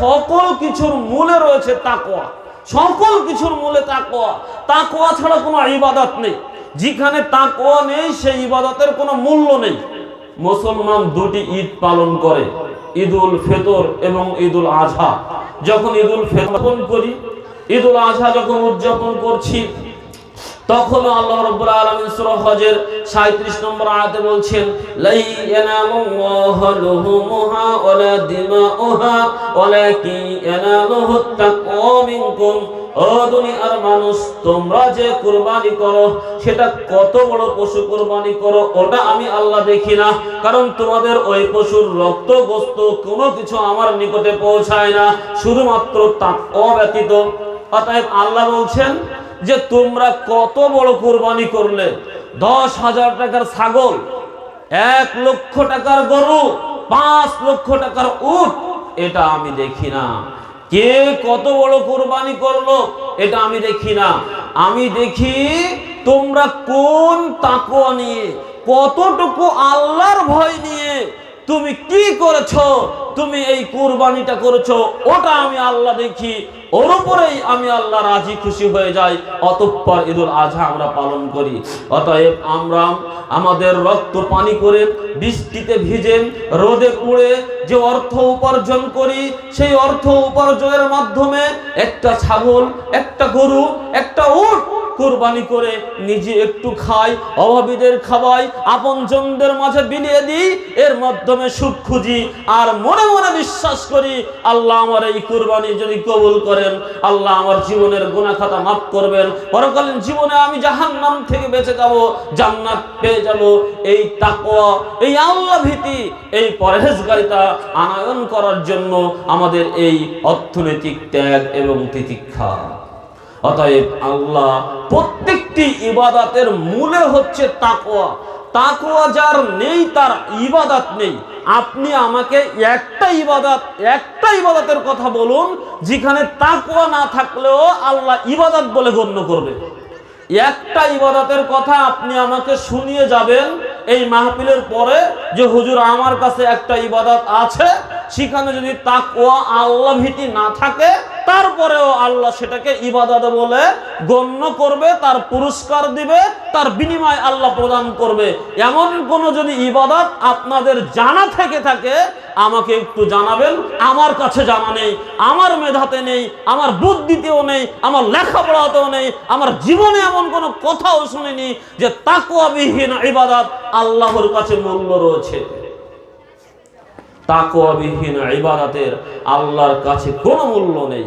সকল কিছুর মূলে রয়েছে তাকোয়া সকল কিছুর মূলে তাকোয়া তাকোয়া ছাড়া কোনো ইবাদত নেই। যেখানে তাকোয়া নেই, সেই ইবাদতের কোনো মূল্য নেই। মুসলমান দুটি ঈদ পালন করে, ঈদুল ফেতর এবং ঈদুল আজহা যখন ঈদুল ফেতর করি, ঈদুল আজহা যখন উদযাপন করছি তখন আল্লাহ রাব্বুল আলামিন সূরা হজের 37 নম্বর আয়াতে বলছেন লাই ইয়ানামুল্লাহু লুহুমুহা ওয়ালা দিমাউহা ওয়ালাকিন ইয়ানামুহু তাকওয়া মিনকুম। দুনিয়ার মানুষ, তোমরা যে কুরবানি করো, সেটা কত বড় পশু কুরবানি করো, ওটা আমি আল্লাহ দেখি না। কারণ তোমাদের ওই পশুর রক্ত গোস্ত কোনো কিছু আমার নিকটে পৌঁছায় না, শুধুমাত্র তাকওয়া ব্যতীত। অতএব আল্লাহ বলছেন যে তোমরা কত বড় কোরবানি করলে? দশ হাজার টাকার ছাগল, এক লক্ষ টাকার গরু, পাঁচ লক্ষ টাকার উট, এটা আমি দেখি না। কে কত বড় কোরবানি করল, এটা আমি দেখি না। আমি দেখি তোমরা কোন তাকুয়া নিয়ে, কতটুকু আল্লাহর ভয় নিয়ে তুমি কি করেছ? তুমি এই কুরবানিটা করেছ। ওটা আমি আল্লাহ দেখি। ওর উপরেই আমি আল্লাহ রাজি, খুশি হয়ে যাই। অতঃপর ঈদুল আজহা আমরা পালন করি। অতএব আমরা আমাদের রক্ত পানি করে বৃষ্টিতে ভিজে রোদে পুড়ে যে অর্থ উপার্জন করি, সেই অর্থ উপার্জনের মাধ্যমে একটা ছাগল, একটা গরু, একটা উট কোরবানি করে নিজে একটু খাই, অভাবীদের খাওয়াই, আপনজনদের মাঝে বিলিয়ে দিই, এর মাধ্যমে সুখ খুঁজি। আর মনে মনে বিশ্বাস করি, আল্লাহ আমার এই কোরবানি যদি কবুল করেন, আল্লাহ আমার জীবনের গুনাহ খাতা মাফ করবেন। পরকালীন জীবনে আমি জাহান নাম থেকে বেঁচে যাব, জান্নাত পেয়ে যাব। এই তাকওয়া, এই আল্লাহ ভীতি, এই পরহেজগারিতা আনয়ন করার জন্য আমাদের এই অর্থনৈতিক ত্যাগ এবং তিতিক্ষা। অতএব আল্লাহ প্রত্যেকটি ইবাদাতের মূলে হচ্ছে তাকওয়া। তাকওয়া যার নেই, তার ইবাদাত নেই। আপনি আমাকে একটা ইবাদাত, একটা ইবাদাতের কথা বলুন, যেখানে তাকওয়া না থাকলেও আল্লাহ ইবাদাত বলে গণ্য করবে। একটা ইবাদাতের কথা আপনি আমাকে শুনিয়ে যাবেন এই মাহফিলের পরে যে হুজুর আমার কাছে একটা ইবাদত আছে, সেখানে যদি তাকওয়া আল্লাহ ভীতি না থাকে তারপরেও আল্লাহ সেটাকে ইবাদত বলে গণ্য করবে, তার পুরস্কার দিবে, তার বিনিময় আল্লাহ প্রদান করবে। এমন কোন যদি ইবাদত আপনাদের জানা থেকে থাকে, আমাকে একটু জানাবেন। আমার কাছে জানা নেই, আমার মেধাতে নেই, আমার বুদ্ধিতেও নেই, আমার লেখাপড়াতেও নেই, আমার জীবনে এমন কোনো কথাও শুনিনি যে তাকুয়াবিহীন ইবাদত আল্লাহর কাছে মূল্য রয়েছে। তাকুয়াবিহীন ইবাদতের আল্লাহর কাছে কোনো মূল্য নেই।